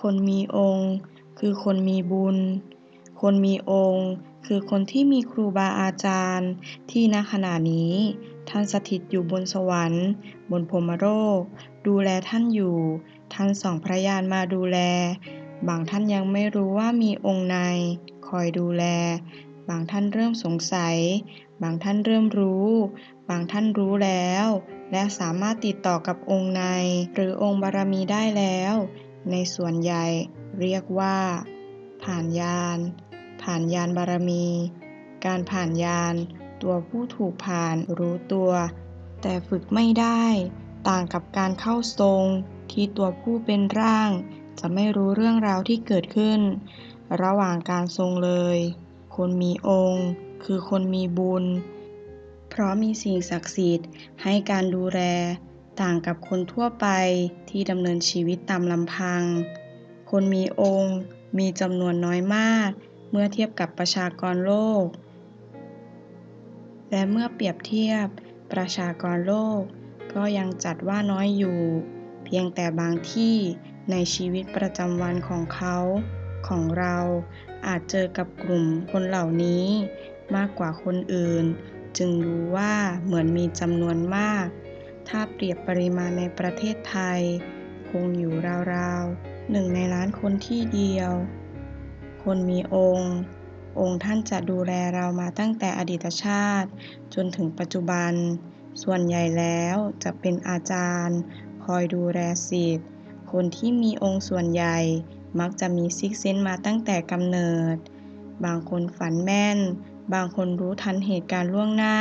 คนมีองค์ คือคนมีบุญ คนมีองค์ คือคนที่มีครูบาอาจารย์ ที่ณขณะนี้ ท่านสถิตอยู่บนสวรรค์ บนพรมโลกดูแลท่านอยู่ ท่านส่องพระญาณมาดูแล บางท่านยังไม่รู้ว่ามีองค์ใน คอยดูแล บางท่านเริ่มสงสัย บางท่านเริ่มรู้ บางท่านรู้แล้วและสามารถติดต่อกับองค์ใน หรือองค์บารมีได้แล้ว ในส่วนใหญ่เรียกว่า ผ่านญาณผ่านญาณบารมี การผ่านญาณตัวผู้ถูกผ่านรู้ตัว แต่ฝึกไม่ได้ ต่างกับการเข้าทรง ที่ตัวผู้เป็นร่าง จะไม่รู้เรื่องราวที่เกิดขึ้น ระหว่างการทรงเลย คนมีองค์ คือคนมีบุญ เพราะมีสิ่งศักดิ์สิทธิ์ให้การดูแล ต่างกับคนทั่วไปที่ดำเนินชีวิตตามลำพัง คนมีองค์มีจำนวนน้อยมาก เมื่อเทียบกับประชากรโลก และเมื่อเปรียบเทียบประชากรโลก ก็ยังจัดว่าน้อยอยู่ เพียงแต่บางที่ในชีวิตประจำวันของเขาของเราอาจเจอกับกลุ่มคนเหล่านี้มากกว่าคนอื่น จึงรู้ว่าเหมือนมีจำนวนมาก ถ้าเปรียบปริมาณในประเทศไทย คงอยู่ราวๆหนึ่งในล้านคนที่เดียว คนมีองค์ องค์ท่านจะดูแลเรามาตั้งแต่อดีตชาติ จนถึงปัจจุบัน ส่วนใหญ่แล้วจะเป็นอาจารย์ คอยดูแลศิษย์คนที่มีองค์ส่วนใหญ่ มักจะมีซิกเซนมาตั้งแต่กำเนิด บางคนฝันแม่น บางคนรู้ทันเหตุการณ์ล่วงหน้า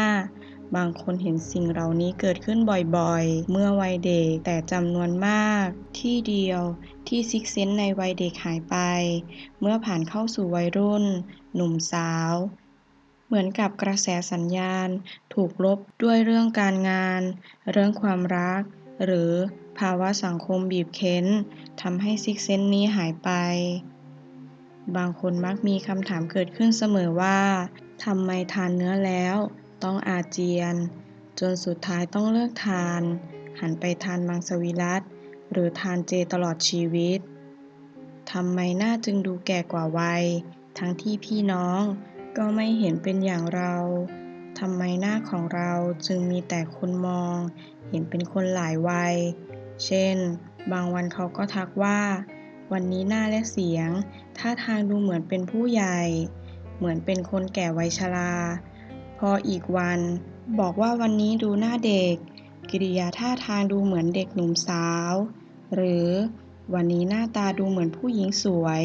บางคนเห็นสิ่งเหล่านี้เกิดขึ้นบ่อยๆ เมื่อวัยเด็กแต่จำนวนมาก ที่เดียวที่ซิกเซนในวัยเด็กหายไป เมื่อผ่านเข้าสู่วัยรุ่น หนุ่มสาว เหมือนกับกระแสสัญญาณ ถูกลบด้วยเรื่องการงาน เรื่องความรัก หรือภาวะสังคมบีบเค้นทำให้ซิกเซนนี้หายไป บางคนมักมีคำถามเกิดขึ้นเสมอว่าทำไมทานเนื้อแล้ว ต้องอาเจียน จนสุดท้ายต้องเลิกทาน หันไปทานมังสวิรัติหรือทานเจตลอดชีวิตทำไมหน้าจึงดูแก่กว่าวัย ทั้งที่พี่น้องก็ไม่เห็นเป็นอย่างเราทำไมหน้าของเราจึงมีแต่คนมอง เห็นเป็นคนหลายวัย เช่น บางวันเขาก็ทักว่า วันนี้หน้าและเสียงท่าทางดูเหมือนเป็นผู้ใหญ่ เหมือนเป็นคนแก่วัยชรา พออีกวัน บอกว่าวันนี้ดูหน้าเด็ก กิริยาท่าทางดูเหมือนเด็กหนุ่มสาว หรือวันนี้หน้าตาดูเหมือนผู้หญิงสวย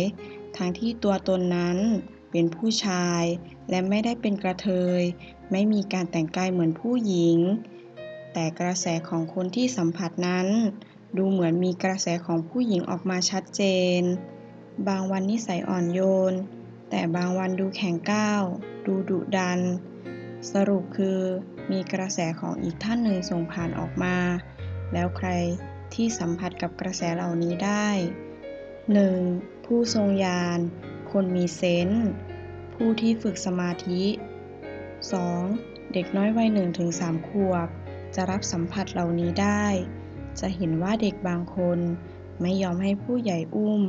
ทั้งที่ตัวตนนั้นเป็นผู้ชาย และไม่ได้เป็นกระเทย ไม่มีการแต่งกายเหมือนผู้หญิง แต่กระแสของคนที่สัมผัสนั้น ดูเหมือนมีกระแสของผู้หญิงออกมาชัดเจน บางวันนิสัยอ่อนโยน แต่บางวันดูแข็งก้าว ดูดุดัน สรุปคือมีกระแสของอีกท่านหนึ่งส่งผ่านออกมา แล้วใครที่สัมผัสกับกระแสเหล่านี้ได้ 1. ผู้ทรงญาณ คนมีเซนส์ ผู้ที่ฝึกสมาธิ 2. เด็กน้อยวัย1ถึง3ขวบ จะรับสัมผัสเหล่านี้ได้ จะเห็นว่าเด็กบางคนไม่ยอมให้ผู้ใหญ่อุ้ม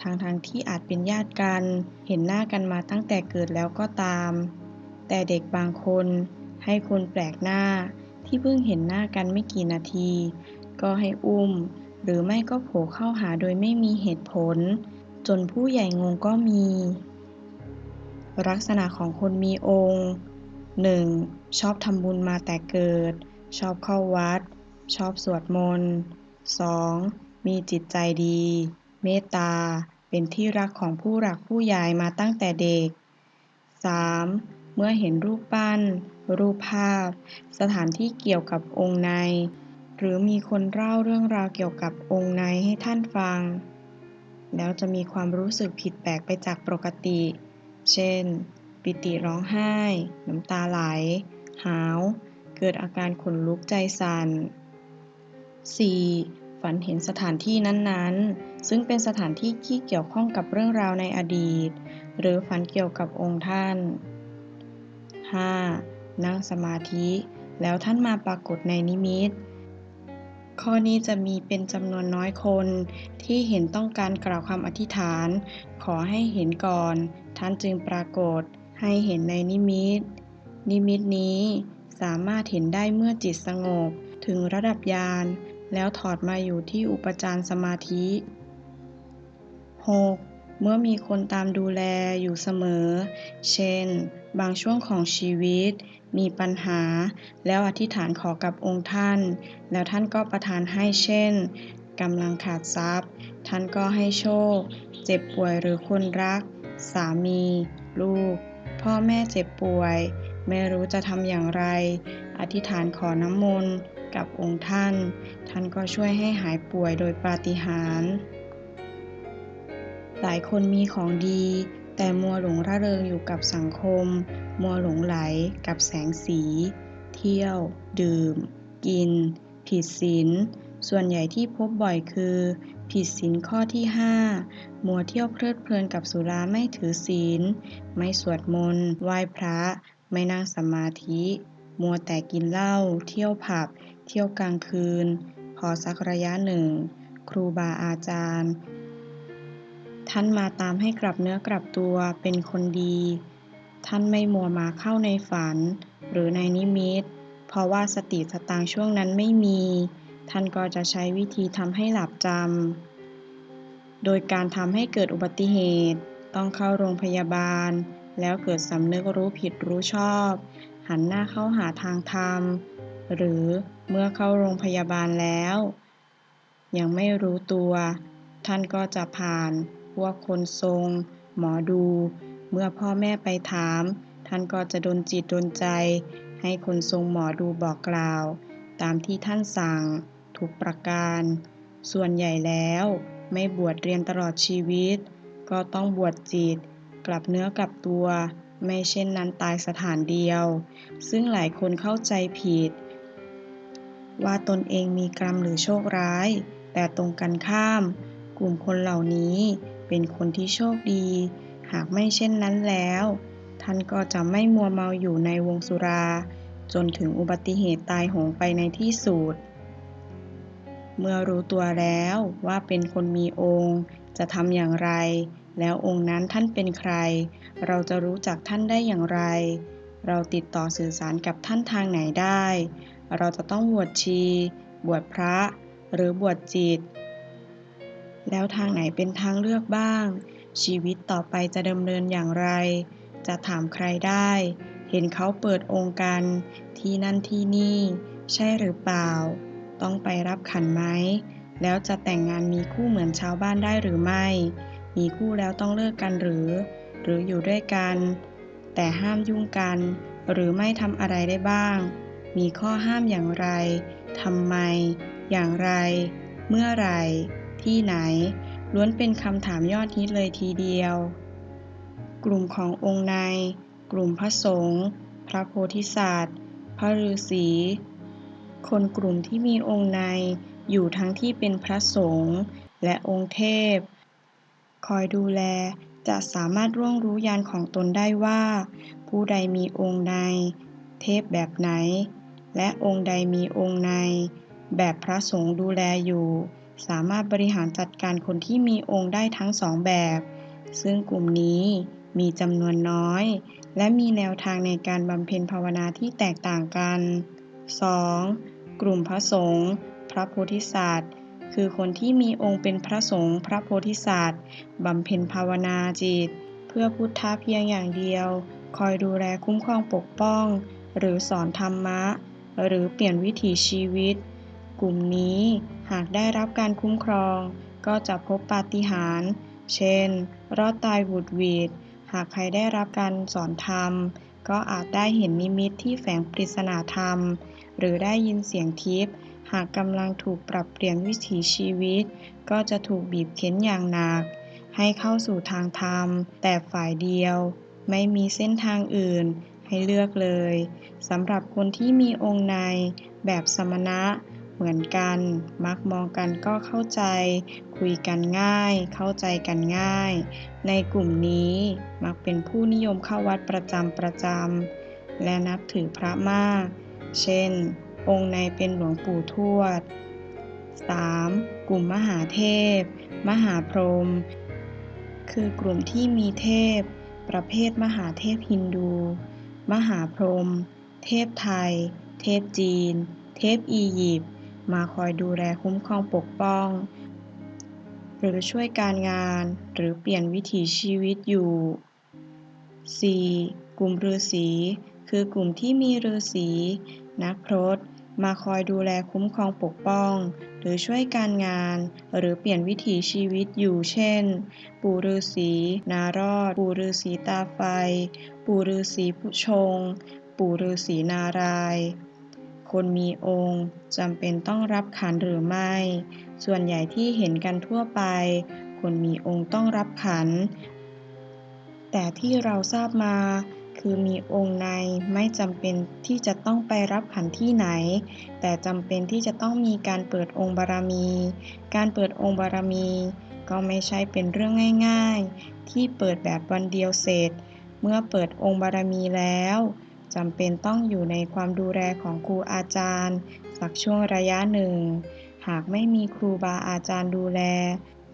ทางทางที่อาจเป็นญาติกัน เห็นหน้ากันมาตั้งแต่เกิดแล้วก็ตาม แต่เด็กบางคนให้คนแปลกหน้าที่เพิ่งเห็นหน้ากันไม่กี่นาที ก็ให้อุ้ม หรือไม่ก็โผล่เข้าหาโดยไม่มีเหตุผล จนผู้ใหญ่งงก็มี ลักษณะของคนมีองค์ 1. ชอบทำบุญมาแต่เกิด ชอบเข้าวัด ชอบสวดมนต์ 2. มีจิตใจดี เมตตา เป็นที่รักของผู้หลักผู้ใหญ่มาตั้งแต่เด็ก 3. เมื่อเห็นรูปปั้น รูปภาพ สถานที่เกี่ยวกับองค์ใน หรือมีคนเล่าเรื่องราวเกี่ยวกับองค์ในให้ท่านฟัง แล้วจะมีความรู้สึกผิดแปลกไปจากปกติ เช่น ปิติร้องไห้ น้ำตาไหล หาว เกิดอาการขนลุกใจสัน่น 4. ฝันเห็นสถานที่นั้นๆ ซึ่งเป็นสถานที่ที่เกี่ยวข้องกับเรื่องราวในอดีต หรือฝันเกี่ยวกับองค์ท่าน 5. นั่งสมาธิ แล้วท่านมาปรากฏในนิมิต ข้อนี้จะมีเป็นจำนวนน้อยคนที่เห็นต้องการกล่าวคำอธิษฐาน ขอให้เห็นก่อน ท่านจึงปรากฏให้เห็นในนิมิต นิมิตนี้สามารถเห็นได้เมื่อจิตสงบถึงระดับญาณแล้วถอดมาอยู่ที่อุปจารสมาธิ 6. เมื่อมีคนตามดูแลอยู่เสมอ เช่น บางช่วงของชีวิต มีปัญหา แล้วอธิษฐานขอกับองค์ท่าน แล้วท่านก็ประทานให้เช่นกำลังขาดทรัพย์ ท่านก็ให้โชค เจ็บป่วยหรือคนรัก สามี ลูก พ่อแม่เจ็บป่วย ไม่รู้จะทำอย่างไร อธิษฐานขอน้ำมนต์กับองค์ท่าน ท่านก็ช่วยให้หายป่วยโดยปาฏิหาริย์ หลายคนมีของดี แต่มัวหลงระเริงอยู่กับสังคม มัวหลงไหลกับแสงสี เที่ยว ดื่ม กิน ผิดศีลส่วนใหญ่ที่พบบ่อยคือ ผิดศีลข้อที่ 5 มัวเที่ยวเพลิดเพลินกับสุราไม่ถือศีล ไม่สวดมนต์ไหว้พระ ไม่นั่งสมาธิ มัวแต่กินเหล้า เที่ยวผับ เที่ยวกลางคืน พอสักระยะหนึ่ง ครูบาอาจารย์ ท่านมาตามให้กลับเนื้อกลับตัวเป็นคนดี ท่านไม่มัวมาเข้าในฝัน หรือในนิมิต เพราะว่าสติสตางช่วงนั้นไม่มี ท่านก็จะใช้วิธีทำให้หลับจำ โดยการทำให้เกิดอุบัติเหตุ ต้องเข้าโรงพยาบาล แล้วเกิดสำนึกรู้ผิดรู้ชอบ หันหน้าเข้าหาทางธรรม หรือเมื่อเข้าโรงพยาบาลแล้ว ยังไม่รู้ตัว ท่านก็จะผ่าน วกคนทรง หมอดู เมื่อพ่อแม่ไปถาม ท่านก็จะดนจิตดนใจ ให้คนทรงหมอดูบอกกล่าว ตามที่ท่านสั่งทุกประการ ส่วนใหญ่แล้วไม่บวชเรียนตลอดชีวิต ก็ต้องบวชจิต กลับเนื้อกลับตัว ไม่เช่นนั้นตายสถานเดียว ซึ่งหลายคนเข้าใจผิด ว่าตนเองมีกรรมหรือโชคร้าย แต่ตรงกันข้าม กลุ่มคนเหล่านี้ เป็นคนที่โชคดี หากไม่เช่นนั้นแล้ว ท่านก็จะไม่มัวเมาอยู่ในวงสุรา จนถึงอุบัติเหตุตายหงไปในที่สุดเมื่อรู้ตัวแล้วว่าเป็นคนมีองค์ จะทำอย่างไร แล้วองค์นั้นท่านเป็นใคร เราจะรู้จักท่านได้อย่างไร เราติดต่อสื่อสารกับท่านทางไหนได้ เราจะต้องบวชชี บวชพระ หรือบวชจิต แล้วทางไหนเป็นทางเลือกบ้าง ชีวิตต่อไปจะดำเนินอย่างไร จะถามใครได้ เห็นเขาเปิดองค์การที่นั่นที่นี่ ใช่หรือเปล่า ต้องไปรับขันไหม แล้วจะแต่งงานมีคู่เหมือนชาวบ้านได้หรือไม่ มีคู่แล้วต้องเลิกกันหรือ หรืออยู่ด้วยกัน แต่ห้ามยุ่งกัน หรือไม่ทำอะไรได้บ้าง มีข้อห้ามอย่างไรทำไม อย่างไร เมื่อไร ที่ไหน ล้วนเป็นคำถามยอดฮิตเลยทีเดียว กลุ่มขององค์ใน กลุ่มพระสงฆ์พระโพธิสัตว์ พระฤาษีคนกลุ่มที่มีองค์ในอยู่ทั้งที่เป็นพระสงฆ์และองค์เทพ คอยดูแลจะสามารถร่วงรู้ยานของตนได้ว่า ผู้ใดมีองค์ใน เทพแบบไหน และองค์ใดมีองค์ใน แบบพระสงฆ์ดูแลอยู่ สามารถบริหารจัดการคนที่มีองค์ได้ทั้งสองแบบ ซึ่งกลุ่มนี้มีจำนวนน้อย และมีแนวทางในการบำเพ็ญภาวนาที่แตกต่างกัน 2. กลุ่มพระสงฆ์พระโพธิสัตว์คือคนที่มีองค์เป็นพระสงฆ์พระโพธิสัตว์บำเพ็ญภาวนาจิต เพื่อพุทธะเพียงอย่างเดียว คอยดูแลคุ้มครองปกป้อง หรือสอนธรรมะ หรือเปลี่ยนวิถีชีวิต กลุ่มนี้ หากได้รับการคุ้มครอง ก็จะพบปาฏิหาริย์ เช่น รอดตายบุดวีดหากใครได้รับการสอนธรรม ก็อาจได้เห็นนิมิตที่แฝงปริศนาธรรม หรือได้ยินเสียงทิพย์ หากกำลังถูกปรับเปลี่ยนวิถีชีวิต ก็จะถูกบีบเค้นอย่างหนัก ให้เข้าสู่ทางธรรม แต่ฝ่ายเดียว ไม่มีเส้นทางอื่นให้เลือกเลย สำหรับคนที่มีองค์ในแบบสมณะ เหมือนกัน มักมองกันก็เข้าใจ คุยกันง่าย เข้าใจกันง่าย ในกลุ่มนี้มักเป็นผู้นิยมเข้าวัดประจำประจำและนับถือพระมาก เช่น องค์ในเป็นหลวงปู่ทวด 3. กลุ่มมหาเทพ มหาพรหม คือกลุ่มที่มีเทพ ประเภทมหาเทพฮินดู มหาพรหม เทพไทย เทพจีน เทพอียิปต์ มาคอยดูแลคุ้มครองปกป้อง หรือช่วยการงานหรือเปลี่ยนวิถีชีวิตอยู่ 4. กลุ่มฤาษีคือกลุ่มที่มีฤาษีนักพรตมาคอยดูแลคุ้มครองปกป้อง หรือช่วยการงาน หรือเปลี่ยนวิถีชีวิตอยู่เช่น ปู่ฤาษีนารอด ปู่ฤาษีตาไฟ ปู่ฤาษีผู้ชง ปู่ฤาษีนาราย คนมีองค์จำเป็นต้องรับขันหรือไม่ ส่วนใหญ่ที่เห็นกันทั่วไป คนมีองค์ต้องรับขัน แต่ที่เราทราบมาคือมีองค์ในไม่จำเป็นที่จะต้องไปรับขันที่ไหน แต่จำเป็นที่จะต้องมีการเปิดองค์บารมี การเปิดองค์บารมี ก็ไม่ใช่เป็นเรื่องง่าย ๆ ที่เปิดแบบวันเดียวเสร็จ เมื่อเปิดองค์บารมีแล้ว จำเป็นต้องอยู่ในความดูแลของครูอาจารย์ สักช่วงระยะหนึ่ง หากไม่มีครูบาอาจารย์ดูแล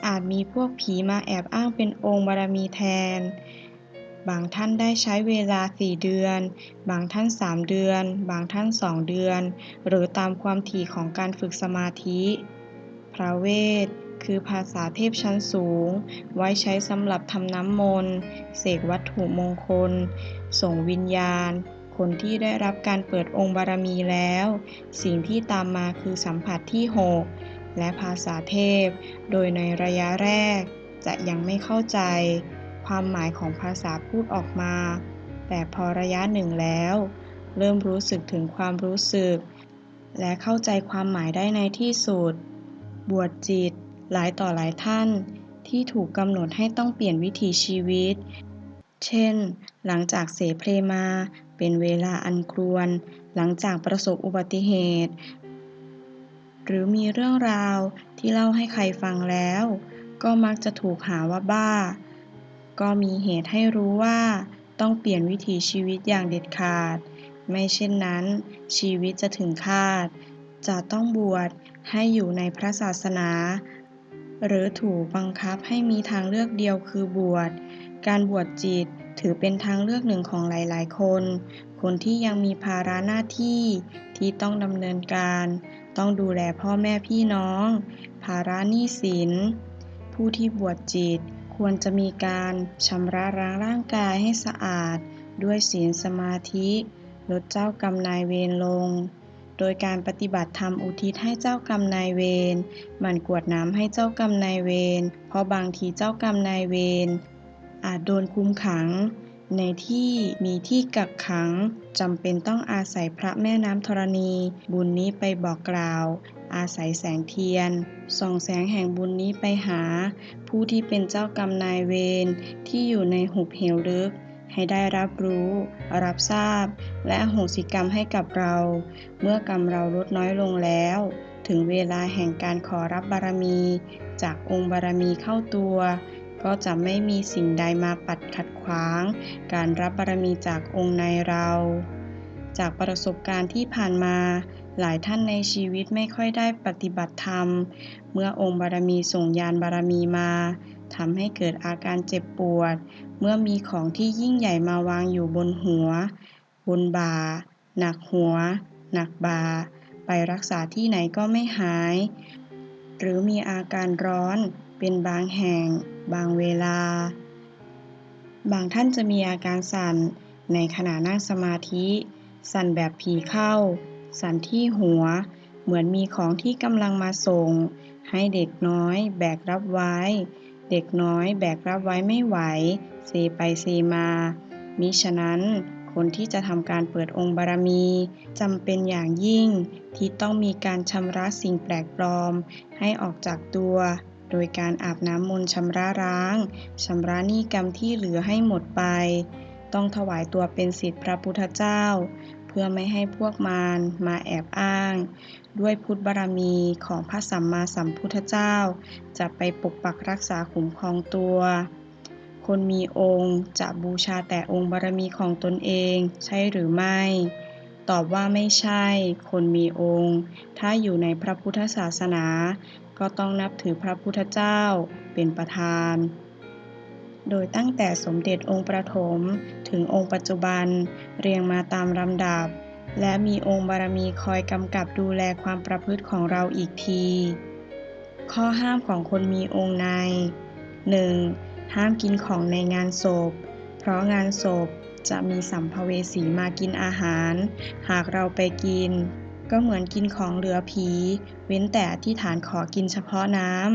อาจมีพวกผีมาแอบอ้างเป็นองค์บารมีแทน บางท่านได้ใช้เวลา 4 เดือน บางท่าน 3 เดือน บางท่าน 2 เดือน หรือตามความถี่ของการฝึกสมาธิ พระเวทคือภาษาเทพชั้นสูง ไว้ใช้สำหรับทำน้ำมนต์ เสกวัตถุมงคล ส่งวิญญาณ คนที่ได้รับการเปิดองค์บารมีแล้ว สิ่งที่ตามมาคือสัมผัสที่ 6 และภาษาเทพ โดยในระยะแรกจะยังไม่เข้าใจ ความหมายของภาษาพูดออกมา แต่พอระยะหนึ่งแล้ว เริ่มรู้สึกถึงความรู้สึก และเข้าใจความหมายได้ในที่สุด บวชจิตหลายต่อหลายท่าน ที่ถูกกำหนดให้ต้องเปลี่ยนวิถีชีวิตเช่น หลังจากเสเพลมา เป็นเวลาอันครวนหลังจากประสบอุบัติเหตุ หรือมีเรื่องราวที่เล่าให้ใครฟังแล้ว ก็มักจะถูกหาว่าบ้า ก็มีเหตุให้รู้ว่าต้องเปลี่ยนวิถีชีวิตอย่างเด็ดขาด ไม่เช่นนั้น ชีวิตจะถึงคาด จะต้องบวชให้อยู่ในพระศาสนา หรือถูกบังคับให้มีทางเลือกเดียวคือบวช การบวชจิต ถือเป็นทางเลือกหนึ่งของหลาย ๆ คน คนที่ยังมีภาระหน้าที่ที่ต้องดำเนินการ ต้องดูแลพ่อแม่พี่น้อง ภาระหนี้สิน ผู้ที่บวชจิต ควรจะมีการชำระล้างร่างกายให้สะอาด ด้วยศีลสมาธิลดเจ้ากรรมนายเวรลง โดยการปฏิบัติธรรมอุทิศให้เจ้ากรรมนายเวร หมั่นกวดน้ำให้เจ้ากรรมนายเวร เพราะบางทีเจ้ากรรมนายเวร อาจโดนคุมขัง ในที่มีที่กักขังจำเป็นต้องอาศัยพระแม่น้ำธรณี บุญนี้ไปบอกกล่าว อาศัยแสงเทียน ส่องแสงแห่งบุญนี้ไปหา ผู้ที่เป็นเจ้ากรรมนายเวรที่อยู่ในหุบเหวลึกให้ได้รับรู้ รับทราบ และโหสิกรรมให้กับเรา เมื่อกรรมเราลดน้อยลงแล้ว ถึงเวลาแห่งการขอรับบารมี จากองค์บารมีเข้าตัว ก็จะไม่มีสิ่งใดมาปัดขัดขวาง การรับบารมีจากองค์ในเรา จากประสบการณ์ที่ผ่านมา หลายท่านในชีวิตไม่ค่อยได้ปฏิบัติธรรม เมื่อองค์บารมีส่งยานบารมีมาทำให้เกิดอาการเจ็บปวด เมื่อมีของที่ยิ่งใหญ่มาวางอยู่บนหัว บนบ่า หนักหัว หนักบ่า ไปรักษาที่ไหนก็ไม่หาย หรือมีอาการร้อน เป็นบางแห่ง บางเวลา บางท่านจะมีอาการสั่นในขณะนั่งสมาธิ สั่นแบบผีเข้า สั่นที่หัว เหมือนมีของที่กำลังมาส่ง ให้เด็กน้อยแบกรับไว้ เด็กน้อยแบกรับไว้ไม่ไหว เซไปเซมา มิฉะนั้นคนที่จะทำการเปิดองค์บารมีจำเป็นอย่างยิ่งที่ต้องมีการชำระสิ่งแปลกปลอมให้ออกจากตัว โดยการอาบน้ำมนต์ชำระร้างชำระนิกรรมที่เหลือให้หมดไป ต้องถวายตัวเป็นสิทธิพระพุทธเจ้า เพื่อไม่ให้พวกมารมาแอบอ้าง ด้วยพุทธบารมีของพระสัมมาสัมพุทธเจ้า จะไปปกปักรักษาคุ้มครองตัว คนมีองค์จะบูชาแต่องค์บารมีของตนเองใช่หรือไม่ตอบว่าไม่ใช่ คนมีองค์ ถ้าอยู่ในพระพุทธศาสนา ก็ต้องนับถือพระพุทธเจ้าเป็นประธาน โดยตั้งแต่สมเด็จองค์ประถมถึงองค์ปัจจุบันเรียงมาตามลำดับ และมีองค์บารมีคอยกำกับดูแลความประพฤติของเราอีกที ข้อห้ามของคนมีองค์ใน 1. ห้ามกินของในงานศพ เพราะงานศพจะมีสัมภเวสีมากินอาหาร หากเราไปกิน ก็เหมือนกินของเหลือผี เว้นแต่ที่ฐานขอกินเฉพาะน้ำ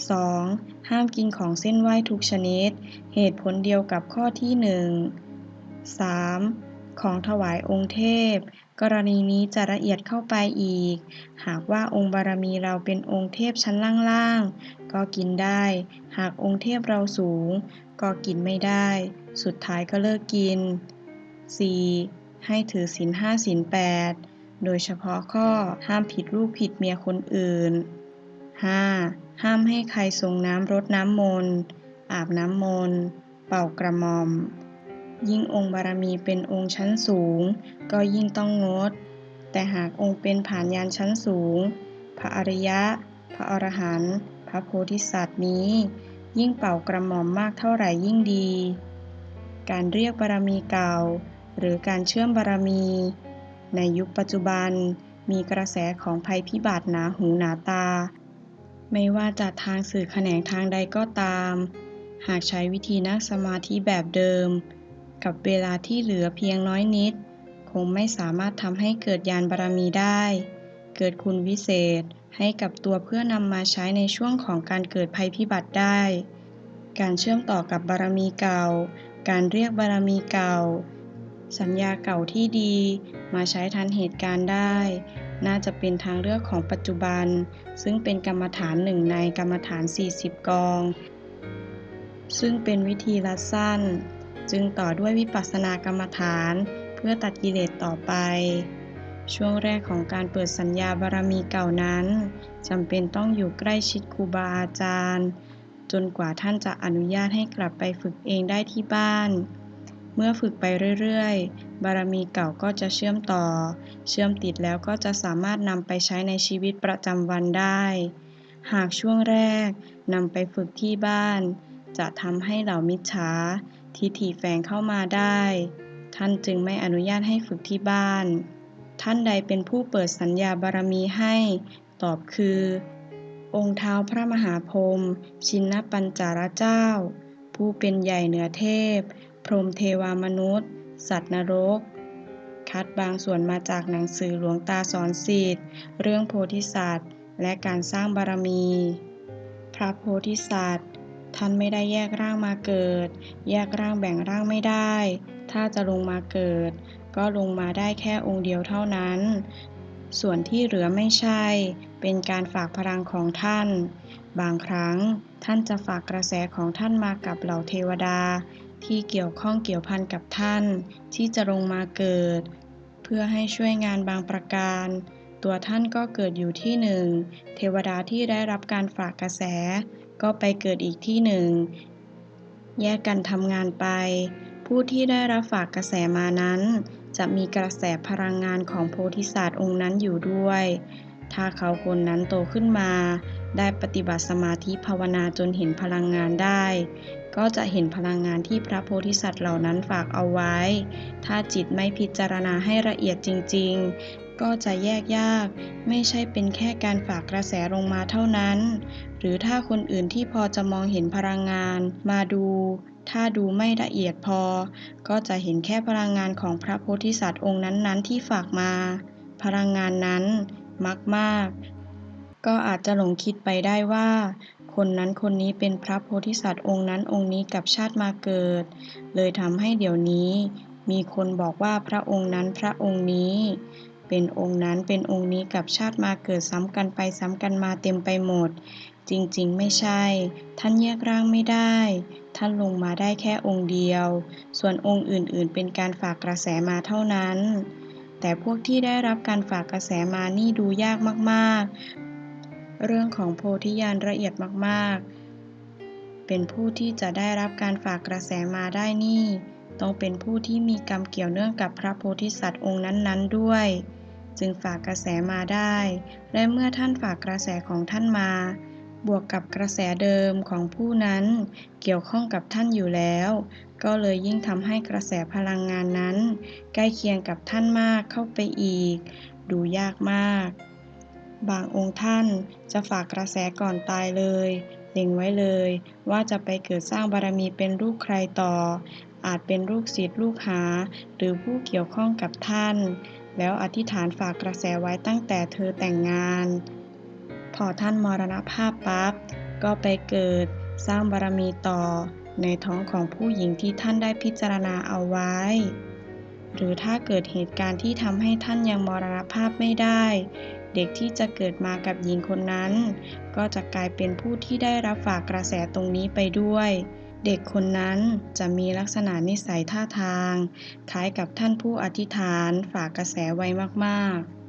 2. ห้ามกินของเส้นไหว้ทุกชนิด เหตุผลเดียวกับข้อที่ 1 3. ของถวายองค์เทพ กรณีนี้จะละเอียดเข้าไปอีก หากว่าองค์บารมีเราเป็นองค์เทพชั้นล่างๆ ก็กินได้ หากองค์เทพเราสูง ก็กินไม่ได้ สุดท้ายก็เลิกกิน 4. ให้ถือศีลห้าศีลแปด โดยเฉพาะข้อห้ามผิดลูกผิดเมียคนอื่น 5. ห้ามให้ใครทรงน้ำรดน้ำมนต์อาบน้ำมนต์เป่ากระหม่อม ยิ่งองค์บารมีเป็นองค์ชั้นสูง ก็ยิ่งต้องงด แต่หากองค์เป็นผ่านยานชั้นสูง พระอริยะ พระอรหันต์พระโพธิสัตว์นี้ ยิ่งเป่ากระหม่อมมากเท่าไหร่ยิ่งดี การเรียกบารมีเก่า หรือการเชื่อมบารมี ในยุคปัจจุบันมีกระแสของภัยพิบัติหนาหูหนาตา ไม่ว่าจะทางสื่อแขนงทางใดก็ตาม หากใช้วิธีนั่งสมาธิแบบเดิม กับเวลาที่เหลือเพียงน้อยนิด คงไม่สามารถทำให้เกิดยานบารมีได้ เกิดคุณวิเศษให้กับตัวเพื่อนำมาใช้ในช่วงของการเกิดภัยพิบัติได้ การเชื่อมต่อกับบารมีเก่า การเรียกบารมีเก่า สัญญาเก่าที่ดี มาใช้ทันเหตุการณ์ได้ น่าจะเป็นทางเลือกของปัจจุบัน ซึ่งเป็นกรรมฐานหนึ่งในกรรมฐาน 40 กอง ซึ่งเป็นวิธีลัดสั้น จึงต่อด้วยวิปัสสนากรรมฐาน เพื่อตัดกิเลสต่อไป ช่วงแรกของการเปิดสัญญาบารมีเก่านั้นจำเป็นต้องอยู่ใกล้ชิดครูบาอาจารย์ จนกว่าท่านจะอนุญาตให้กลับไปฝึกเองได้ที่บ้าน เมื่อฝึกไปเรื่อยๆ บารมีเก่าก็จะเชื่อมต่อ เชื่อมติดแล้วก็จะสามารถนำไปใช้ในชีวิตประจำวันได้ หากช่วงแรกนำไปฝึกที่บ้าน จะทำให้เหล่ามิจฉาทิฏฐิแฝงเข้ามาได้ ท่านจึงไม่อนุญาตให้ฝึกที่บ้าน ท่านใดเป็นผู้เปิดสัญญาบารมีให้ตอบคือ องค์เท้าพระมหาพรมชินนปัญจารเจ้า ผู้เป็นใหญ่เหนือเทพ พรหมเทวามนุษย์ สัตว์นรก คัดบางส่วนมาจากหนังสือหลวงตาสอนสิทธิ์เรื่องโพธิสัตว์ และการสร้างบารมี พระโพธิสัตว์ ท่านไม่ได้แยกร่างมาเกิด แยกร่างแบ่งร่างไม่ได้ ถ้าจะลงมาเกิด ก็ลงมาได้แค่องค์เดียวเท่านั้นส่วนที่เหลือไม่ใช่ เป็นการฝากพลังของท่าน บางครั้งท่านจะฝากกระแสของท่านมากับเหล่าเทวดา ที่เกี่ยวข้องเกี่ยวพันกับท่าน ที่จะลงมาเกิด เพื่อให้ช่วยงานบางประการ ตัวท่านก็เกิดอยู่ที่หนึ่ง เทวดาที่ได้รับการฝากกระแส ก็ไปเกิดอีกที่หนึ่ง แยกกันทำงานไป ผู้ที่ได้รับฝากกระแสมานั้น จะมีกระแสพลังงานของโพธิสัตว์องค์นั้นอยู่ด้วย ถ้าเขาคนนั้นโตขึ้นมาได้ปฏิบัติสมาธิภาวนาจนเห็นพลังงานได้ ก็จะเห็นพลังงานที่พระโพธิสัตว์เหล่านั้นฝากเอาไว้ ถ้าจิตไม่พิจารณาให้ละเอียดจริง ๆ ก็จะแยกยาก ไม่ใช่เป็นแค่การฝากกระแสลงมาเท่านั้น หรือถ้าคนอื่นที่พอจะมองเห็นพลังงานมาดู ถ้าดูไม่ละเอียดพอ ก็จะเห็นแค่พลังงานของพระโพธิสัตว์องค์นั้นๆ ที่ฝากมา พลังงานนั้นมักมากก็อาจจะหลงคิดไปได้ว่า คนนั้นคนนี้เป็นพระโพธิสัตว์องค์นั้นองค์นี้กับชาติมาเกิด เลยทำให้เดี๋ยวนี้ มีคนบอกว่าพระองค์นั้นพระองค์นี้ เป็นองค์นั้นเป็นองค์นี้กับชาติมาเกิดซ้ำกันไปซ้ำกันมาเต็มไปหมด จริงๆ ไม่ใช่ ท่านแยกร่างไม่ได้ ท่านลงมาได้แค่องค์เดียว ส่วนองค์อื่นๆ เป็นการฝากกระแสมาเท่านั้นแต่พวกที่ได้รับการฝากกระแสมานี่ดูยากมาก ๆ เรื่องของโพธิญาณละเอียดมากๆ เป็นผู้ที่จะได้รับการฝากกระแสมาได้นี่ ต้องเป็นผู้ที่มีกรรมเกี่ยวเนื่องกับพระโพธิสัตว์องค์นั้นๆด้วย จึงฝากกระแสมาได้ และเมื่อท่านฝากกระแสของท่านมา บวกกับกระแสเดิมของผู้นั้น เกี่ยวข้องกับท่านอยู่แล้ว ก็เลยยิ่งทำให้กระแสพลังงานนั้น ใกล้เคียงกับท่านมากเข้าไปอีก ดูยากมาก บางองค์ท่านจะฝากกระแสก่อนตายเลยเล็งไว้เลย ว่าจะไปเกิดสร้างบารมีเป็นลูกใครต่อ อาจเป็นลูกศิษย์ลูกหา หรือผู้เกี่ยวข้องกับท่าน แล้วอธิษฐานฝากกระแสไว้ตั้งแต่เธอแต่งงาน พอท่านมรณภาพปั๊บก็ไปเกิดสร้างบารมีต่อ ในท้องของผู้หญิงที่ท่านได้พิจารณาเอาไว้ หรือถ้าเกิดเหตุการณ์ที่ทำให้ท่านยังมรณภาพไม่ได้ ด็กที่จะเกิดมากับหญิงคนนั้น ก็จะกลายเป็นผู้ที่ได้รับฝากกระแสตรงนี้ไปด้วย เด็กคนนั้นจะมีลักษณะนิสัยท่าทาง คล้ายกับท่านผู้อธิษฐานฝากกระแสไว้มากๆ